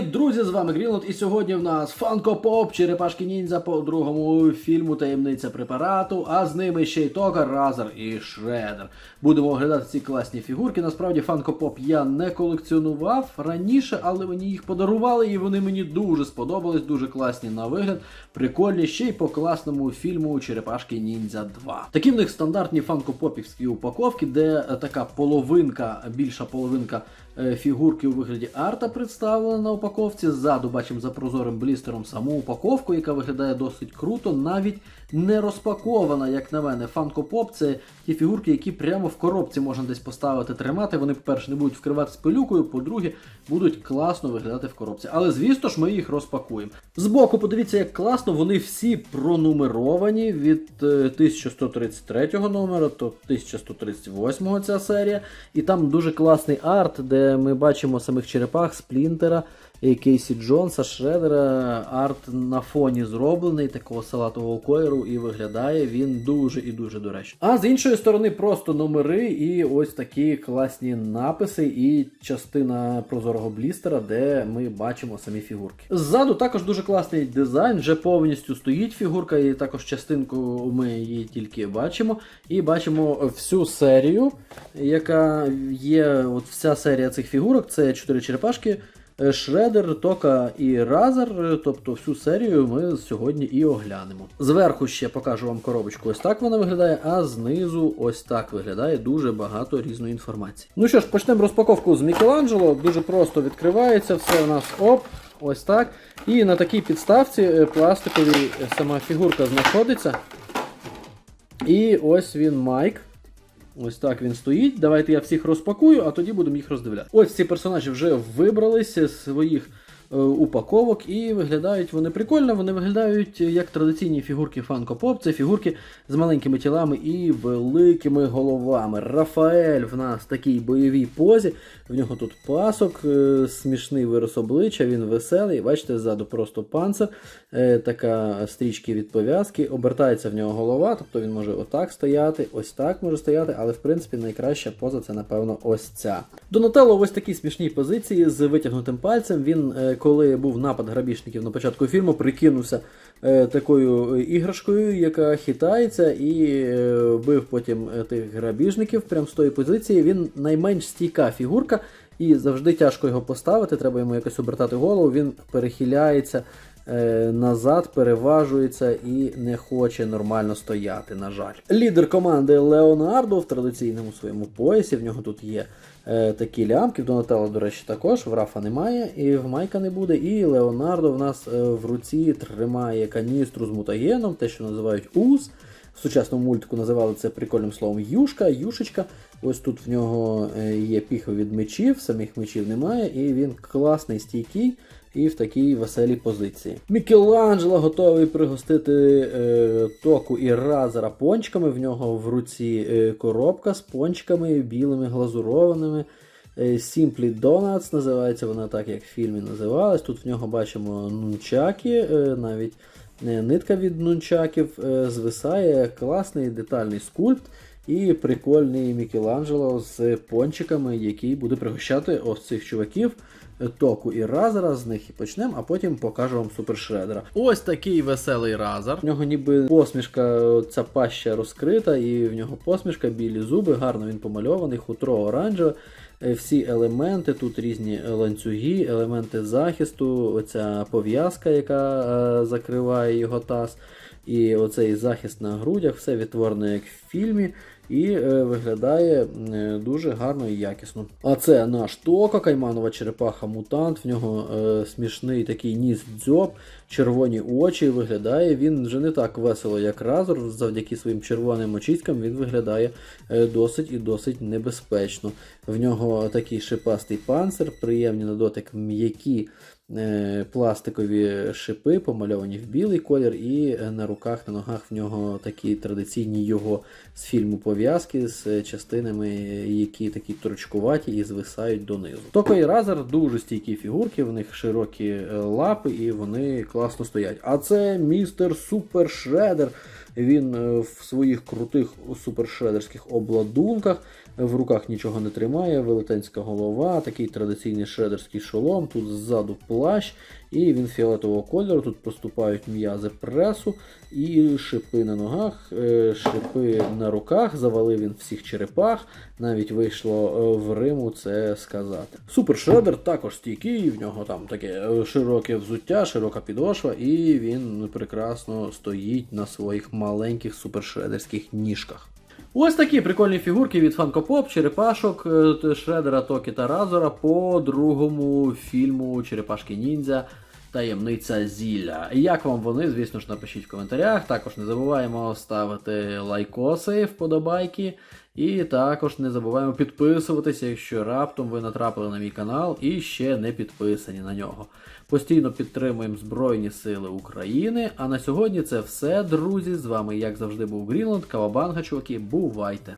Привіт, друзі! З вами Грінлот, і сьогодні в нас Фанко Поп, Черепашки Ніндзя по другому фільму Таємниця препарату, а з ними ще й Токар, Разер і Шредер. Будемо оглядати ці класні фігурки. Насправді Фанко Поп я не колекціонував раніше, але мені їх подарували, і вони мені дуже сподобались, дуже класні на вигляд, прикольні ще й по класному фільму Черепашки Ніндзя 2. Такі в них стандартні фанкопопівські упаковки, де е, така половинка, більша половинка е, фігурки у вигляді арта представлена на. Ззаду бачимо за прозорим блістером саму упаковку, яка виглядає досить круто, навіть не розпакована, як на мене. Funko Pop це ті фігурки, які прямо в коробці можна десь поставити, тримати. Вони, по-перше, не будуть вкриватися пилюкою, по-друге, будуть класно виглядати в коробці. Але звісно ж, ми їх розпакуємо. Збоку, подивіться, як класно, вони всі пронумеровані від е, 1133 номера до 1138 ця серія. І там дуже класний арт, де ми бачимо самих черепах, сплінтера. І Кейсі Джонса, Шредера, арт на фоні зроблений, такого салатового кольору, і виглядає він дуже і дуже доречно. А з іншої сторони, просто номери і ось такі класні написи, і частина прозорого блістера, де ми бачимо самі фігурки. Ззаду також дуже класний дизайн, вже повністю стоїть фігурка, і також частинку ми її тільки бачимо. І бачимо всю серію, яка є, от вся серія цих фігурок, це чотири черепашки. Шредер, Тока і Разер, тобто всю серію ми сьогодні і оглянемо. Зверху ще покажу вам коробочку, ось так вона виглядає, а знизу ось так виглядає дуже багато різної інформації. Ну що ж, почнемо розпаковку з Мікеланджело. Дуже просто відкривається все у нас оп. Ось так. І на такій підставці е, пластиковій е, сама фігурка знаходиться. І ось він Майк. Ось так він стоїть. Давайте я всіх розпакую, а тоді будемо їх роздивляти. Ось ці персонажі вже вибралися з своїх упаковок і виглядають вони прикольно. Вони виглядають як традиційні фігурки Funko Pop. Це фігурки з маленькими тілами і великими головами. Рафаель в нас в такій бойовій позі. В нього тут пасок, е, смішний вираз обличчя, він веселий. Бачите, ззаду просто панцир, е, така стрічки від пов'язки. Обертається в нього голова, тобто він може отак стояти, ось так може стояти, але в принципі найкраща поза це, напевно, ось ця. Донателло в ось такій смішній позиції з витягнутим пальцем. Він, е, коли був напад грабіжників на початку фільму, прикинувся е, такою іграшкою, яка хитається, і е, бив потім е, тих грабіжників прямо з тої позиції. Він найменш стійка фігурка, і завжди тяжко його поставити. Треба йому якось обертати голову. Він перехиляється е, назад, переважується і не хоче нормально стояти. На жаль, лідер команди Леонардо в традиційному своєму поясі. В нього тут є е, такі лямки. В Донателло, до речі, також в Рафа немає, і в Майка не буде. І Леонардо в нас е, в руці тримає каністру з мутагеном, те, що називають УЗ. В сучасному мультику називали це прикольним словом юшка, юшечка. Ось тут в нього е, є піхо від мечів, самих мечів немає, і він класний, стійкий і в такій веселій позиції. Мікеланджело готовий пригостити е, току і разера пончиками. В нього в руці е, коробка з пончиками білими глазурованими. Е, Simply Donuts називається вона так, як в фільмі називалась. Тут в нього бачимо нунчаки, е, навіть е, нитка від нунчаків звисає, класний детальний скульпт. І прикольний Мікеланджело з пончиками, який буде пригощати ось цих чуваків. Току і Разера, з них і почнемо, а потім покажу вам супершредера. Ось такий веселий Разер. В нього ніби посмішка, ця паща розкрита, і в нього посмішка, білі зуби, гарно він помальований, хутро оранжеве. Е, Всі елементи, тут різні ланцюги, елементи захисту, оця пов'язка, яка е, закриває його таз. І оцей захист на грудях, все відтворено як в фільмі, і е, виглядає е, дуже гарно і якісно. А це наш Тока, кайманова черепаха мутант. В нього е, смішний такий ніс дзьоб, червоні очі. Виглядає він вже не так весело, як Разор. Завдяки своїм червоним очіськам він виглядає досить і досить небезпечно. В нього такий шипастий панцир, приємні на дотик м'які пластикові шипи, помальовані в білий колір, і е, на руках, на ногах в нього такі традиційні його з фільму пов'язки з е, частинами, які такі торчкуваті і звисають донизу. Токо і Разер дуже стійкі фігурки, в них широкі е, лапи і вони класно стоять. А це містер Супер Шредер. Він е, в своїх крутих супершредерських обладунках, в руках нічого не тримає, велетенська голова, такий традиційний шредерський шолом, тут ззаду плащ, і він фіолетового кольору. Тут поступають м'язи пресу і шипи на ногах, е, шипи на руках, завалив він всіх черепах. Навіть вийшло е, в Риму це сказати. Супер Шредер також стійкий, в нього там таке е, широке взуття, широка підошва, і він прекрасно стоїть на своїх маленьких супершредерських ніжках. Ось такі прикольні фігурки від Pop, черепашок е, Шредера, Токі та Разора по другому фільму Черепашки Ніндзя. Таємниця зілля. Як вам вони, звісно ж, напишіть в коментарях. Також не забуваємо ставити лайкоси, вподобайки. І також не забуваємо підписуватися, якщо раптом ви натрапили на мій канал і ще не підписані на нього. Постійно підтримуємо Збройні Сили України. А на сьогодні це все, друзі. З вами, як завжди, був Грінланд, Кавабанга, чуваки. Бувайте!